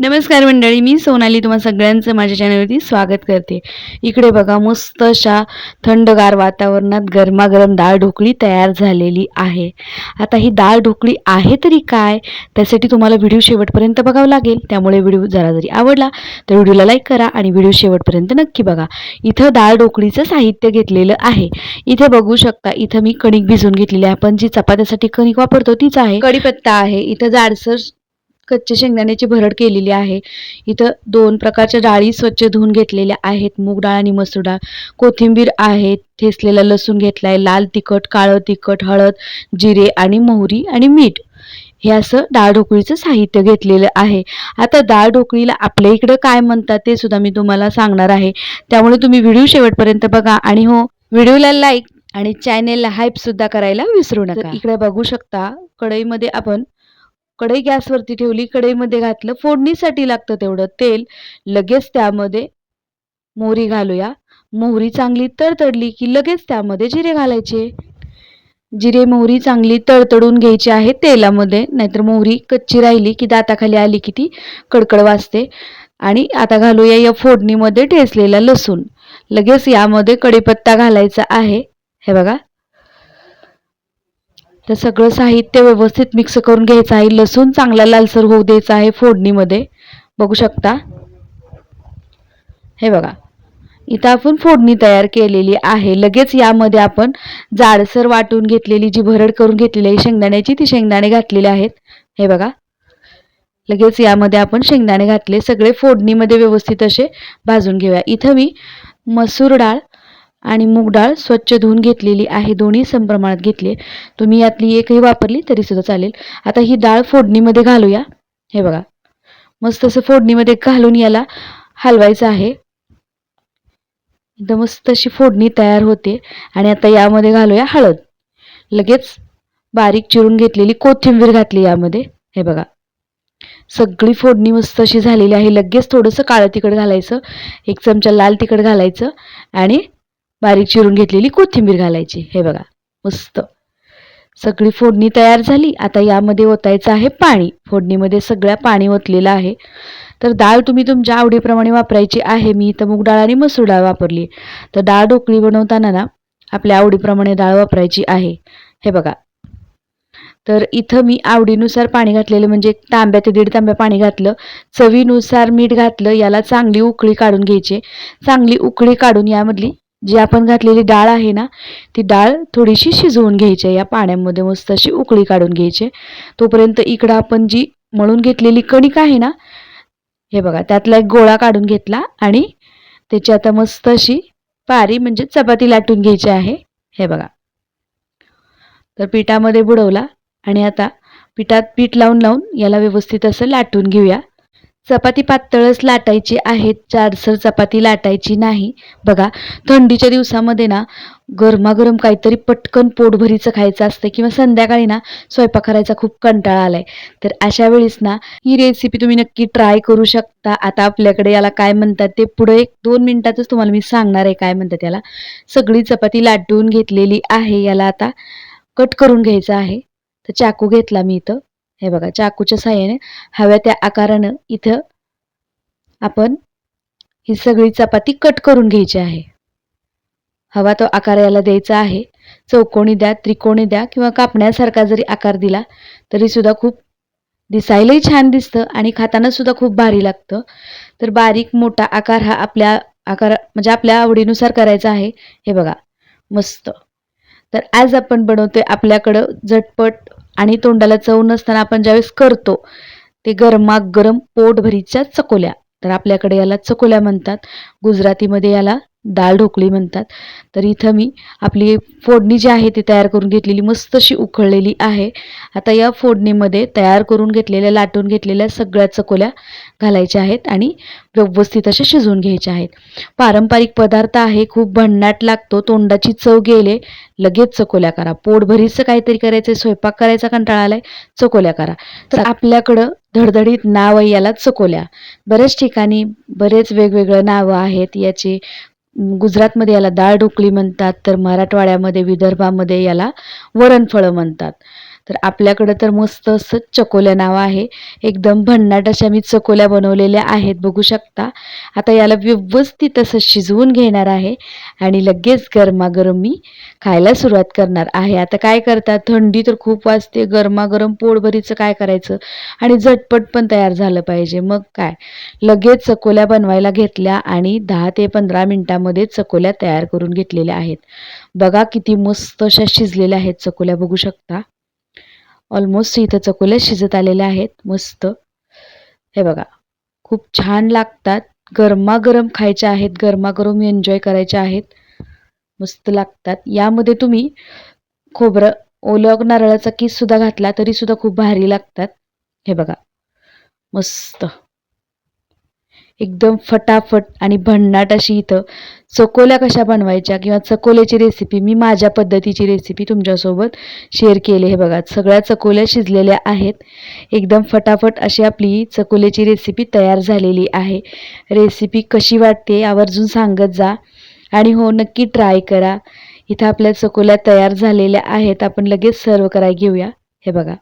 नमस्कार मंडळी मी सोनाली तुम्हा सगळ्यांचं माझ्या चॅनलवरती स्वागत करते. इकडे बघा मस्त अशा थंडगार वातावरणात गरमागरम डाळ ढोकळी तयार झालेली आहे. आता ही डाळ ढोकळी आहे तरी काय त्यासाठी तुम्हाला व्हिडिओ शेवटपर्यंत बघावं लागेल. त्यामुळे व्हिडिओ जरा जरी आवडला तर व्हिडिओला लाईक करा आणि व्हिडिओ शेवटपर्यंत नक्की बघा. इथं डाळ ढोकळीचं साहित्य घेतलेलं आहे. इथे बघू शकता इथं मी कणिक भिजवून घेतलेली आहे. आपण जी चपात्यासाठी कणिक वापरतो तीच आहे. कढीपत्ता आहे. इथं जाडसर कच्च्या शेंगदाण्याची भरड केलेली आहे. इथं दोन प्रकारच्या डाळी स्वच्छ धुवून घेतलेल्या आहेत. मूग डाळ आणि मसूर डाळ. कोथिंबीर आहे ठेसलेला लसूण घेतलाय लाल तिखट काळं तिखट हळद जिरे आणि मोहरी आणि मीठ. हे असं डाळ ढोकळीचं साहित्य घेतलेलं आहे. आता डाळ ढोकळीला आपल्या इकडं काय म्हणतात ते सुद्धा मी तुम्हाला सांगणार आहे. त्यामुळे तुम्ही व्हिडिओ शेवटपर्यंत बघा आणि हो व्हिडिओला लाईक आणि चॅनेलला हाईप सुद्धा करायला विसरू नका. इकडे बघू शकता कढईमध्ये आपण कढई गॅसवरती ठेवली कढईमध्ये घातलं फोडणीसाठी लागतं तेवढं तेल. लगेच त्यामध्ये मोहरी घालूया. मोहरी चांगली तडतडली की लगेच त्यामध्ये जिरे घालायचे. जिरे मोहरी चांगली तडतडून घ्यायची आहे तेलामध्ये. नाहीतर मोहरी कच्ची राहिली की दाताखाली आली की ती कडकड वाजते. आणि आता घालूया या फोडणीमध्ये ठेचलेला लसूण. लगेच यामध्ये कढीपत्ता घालायचा आहे. हे बघा. तर सगळं साहित्य व्यवस्थित मिक्स करून घ्यायचं आहे. लसूण चांगला लालसर होऊ द्यायचा आहे फोडणीमध्ये. बघू शकता. हे बघा. इथं आपण फोडणी तयार केलेली आहे. लगेच यामध्ये आपण जाडसर वाटून घेतलेली जी भरड करून घेतलेली आहे शेंगदाण्याची ती शेंगदाणे घातलेले आहेत. हे बघा. लगेच यामध्ये आपण शेंगदाणे घातले. सगळे फोडणीमध्ये व्यवस्थित असे भाजून घेऊया. इथं मी मसूर डाळ आणि मूग डाळ स्वच्छ धुवून घेतलेली आहे. दोन्ही संप्रमाणात घेतली. तुम्ही यातली एकही वापरली तरी सुद्धा चालेल. आता ही डाळ फोडणीमध्ये घालूया. हे बघा. मस्त असं फोडणीमध्ये घालून याला हलवायचं आहे. एकदम मस्त अशी फोडणी तयार होते. आणि आता यामध्ये घालूया हळद. लगेच बारीक चिरून घेतलेली कोथिंबीर घातली यामध्ये. हे बघा. सगळी फोडणी मस्त अशी झालेली आहे. लगेच थोडंसं काळं तिखट घालायचं. एक चमचा लाल तिखट घालायचं. आणि बारीक चिरून घेतलेली कोथिंबीर घालायची. हे बघा मस्त. सगळी फोडणी तयार झाली. आता यामध्ये ओतायचं आहे पाणी. फोडणीमध्ये सगळ्या पाणी ओतलेलं आहे. तर डाळ तुम्ही तुमच्या आवडीप्रमाणे वापरायची आहे. मी इथं मूग डाळ आणि मसूर डाळ वापरली. तर डाळ ढोकळी बनवताना ना आपल्या आवडीप्रमाणे डाळ वापरायची आहे. हे बघा. तर इथं मी आवडीनुसार पाणी घातलेलं म्हणजे तांब्या ते दीड तांब्या पाणी घातलं. चवीनुसार मीठ घातलं. याला चांगली उकळी काढून घ्यायची. चांगली उकळी काढून यामधली जी आपण घातलेली डाळ आहे ना ती डाळ थोडीशी शिजवून घ्यायची आहे. या पाण्यामध्ये मस्त अशी उकळी काढून घ्यायची तोपर्यंत इकडं आपण जी मळून घेतलेली कणिक आहे ना हे बघा त्यातला एक गोळा काढून घेतला आणि त्याची आता मस्त अशी पारी म्हणजे चपाती लाटून घ्यायची आहे. हे बघा. तर पिठामध्ये बुडवला आणि आता पिठात पीठ लावून लावून याला व्यवस्थित असं लाटून घेऊया. चपाती पातळच लाटायची आहेत. जाडसर चपाती लाटायची नाही. बघा थंडीच्या दिवसामध्ये ना गरमागरम काहीतरी पटकन पोटभरीचं खायचं असतं किंवा संध्याकाळी ना स्वयंपाक करायचा खूप कंटाळा आलाय. तर अशा वेळेस ना ही रेसिपी तुम्ही नक्की ट्राय करू शकता. आता आपल्याकडे याला काय म्हणतात ते पुढे एक दोन मिनिटातच तुम्हाला मी सांगणार आहे काय म्हणतात याला सगळी चपाती लाटून घेतलेली आहे. याला आता कट करून घ्यायचं आहे. तर चाकू घेतला मी इथं. हे बघा चाकूच्या साह्याने हव्या त्या आकारानं इथं आपण ही सगळी चपाती कट करून घ्यायची आहे. हवा तो आकार याला द्यायचा आहे. चौकोनी द्या त्रिकोणी द्या किंवा कापण्यासारखा जरी आकार दिला तरी सुद्धा खूप दिसायलाही छान दिसतं आणि खाताना सुद्धा खूप भारी लागतं. तर बारीक मोठा आकार हा आपल्या आकार म्हणजे आपल्या आवडीनुसार करायचा आहे. हे बघा मस्त. तर आज आपण बनवतोय आपल्याकडं झटपट आणि तोंडाला चव नसताना आपण ज्यावेळेस करतो ते गरमागरम पोटभरीच्या चकोल्या. तर आपल्याकडे याला चकोल्या म्हणतात. गुजरातीमध्ये याला डाळ ढोकळी म्हणतात. तर इथं मी आपली फोडणी जी आहे ती तयार करून घेतलेली मस्त अशी उकळलेली आहे. आता या फोडणीमध्ये तयार करून घेतलेल्या लाटून घेतलेल्या सगळ्या चकोल्या घालायच्या आहेत आणि व्यवस्थित अशा शिजवून घ्यायच्या आहेत. पारंपरिक पदार्थ आहे खूप भन्नाट लागतो तोंडाची चव गेले लगेच चकोल्या करा. पोटभरीचं काहीतरी करायचं स्वयंपाक करायचा कंटाळा आलाय चकोल्या करा. तर आपल्याकडं धडधडीत नाव आहे याला चकोल्या. बऱ्याच ठिकाणी बरेच वेगवेगळं नावं आहेत याची. गुजरातमध्ये याला डाळ ढोकळी म्हणतात तर मराठवाड्यामध्ये विदर्भामध्ये याला वरणफळं म्हणतात. तर आपल्याकडं तर मस्त असं चकोल्या नाव आहे. एकदम भन्नाट अशा मी चकोल्या बनवलेल्या आहेत बघू शकता. आता याला व्यवस्थित असं शिजवून घेणार आहे आणि लगेच गरमागरम मी खायला सुरुवात करणार आहे. आता काय करतात? थंडी तर खूप वाजते गरमागरम पोटभरीचं काय करायचं? आणि झटपट पण तयार झालं पाहिजे. मग काय? लगेच चकोल्या बनवायला घेतल्या आणि दहा ते पंधरा मिनटामध्ये चकोल्या तयार करून घेतलेल्या आहेत. बघा किती मस्त अशा शिजलेल्या आहेत चकोल्या बघू शकता. ऑलमोस्ट इथं चकोल्या शिजत आलेल्या आहेत. मस्त. हे बघा. खूप छान लागतात. गरमागरम खायच्या आहेत. गरमागरम एन्जॉय करायच्या आहेत. मस्त लागतात. यामध्ये तुम्ही खोबरं ओलं नारळाचा किससुद्धा घातला तरीसुद्धा खूप भारी लागतात. हे बघा. मस्त. एकदम फटाफट आणि भन्नाट अशी इथं चकोल्या कशा बनवायच्या किंवा चकोल्याची रेसिपी मी माझ्या पद्धतीची रेसिपी तुमच्यासोबत शेअर केली हे बघा. सगळ्या चकोल्या शिजलेल्या आहेत. एकदम फटाफट अशी आपली चकोल्याची रेसिपी तयार झालेली आहे. रेसिपी कशी वाटते आवर्जून सांगत जा. आणि हो नक्की ट्राय करा. इथं आपल्या चकोल्या तयार झालेल्या आहेत. आपण लगेच सर्व करायला घेऊया. हे बघा.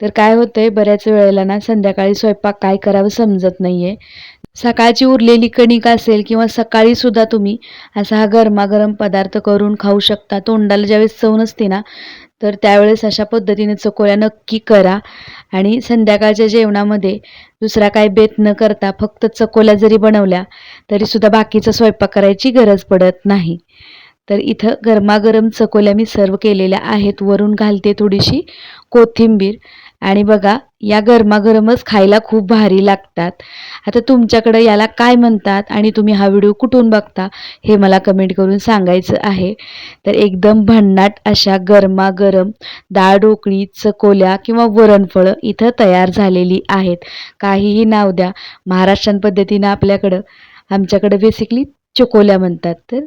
तर काय होतंय बऱ्याच वेळेला ना संध्याकाळी स्वयंपाक काय करावं समजत नाहीये. सकाळची उरलेली कणिक असेल किंवा सकाळी सुद्धा तुम्ही असा हा गरमागरम पदार्थ करून खाऊ शकता. तोंडाला ज्यावेळेस चव नसते ना तर त्यावेळेस अशा पद्धतीने चकोल्या नक्की करा. आणि संध्याकाळच्या जेवणामध्ये दुसरा काय बेत न करता फक्त चकोल्या जरी बनवल्या तरी सुद्धा बाकीचा स्वयंपाक करायची गरज पडत नाही. तर इथं गरमागरम चकोल्या मी सर्व केलेल्या आहेत. वरून घालते थोडीशी कोथिंबीर. आणि बघा या गरमागरमच खायला खूप भारी लागतात. आता तुमच्याकडं याला काय म्हणतात आणि तुम्ही हा व्हिडिओ कुठून बघता हे मला कमेंट करून सांगायचं आहे. तर एकदम भन्नाट अशा गरमागरम डाळ ढोकळी चकोल्या किंवा वरणफळं इथं तयार झालेली आहेत. काहीही नाव द्या. महाराष्ट्रान पद्धतीनं आपल्याकडं आमच्याकडं बेसिकली चकोल्या म्हणतात तर.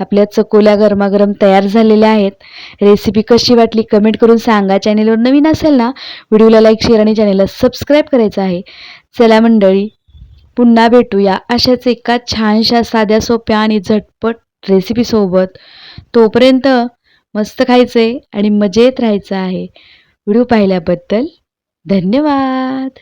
आपल्या चकोल्या गरमागरम तयार झालेल्या आहेत. रेसिपी कशी वाटली कमेंट करून सांगा. चॅनेलवर नवीन असेल ना व्हिडिओला लाईक शेअर आणि चॅनेलला सबस्क्राईब करायचं आहे. चला मंडळी पुन्हा भेटूया अशाच एका छानशा साध्या सोप्या आणि झटपट रेसिपीसोबत तोपर्यंत मस्त खायचं आहे आणि मजेत राहायचं आहे. व्हिडिओ पाहिल्याबद्दल धन्यवाद.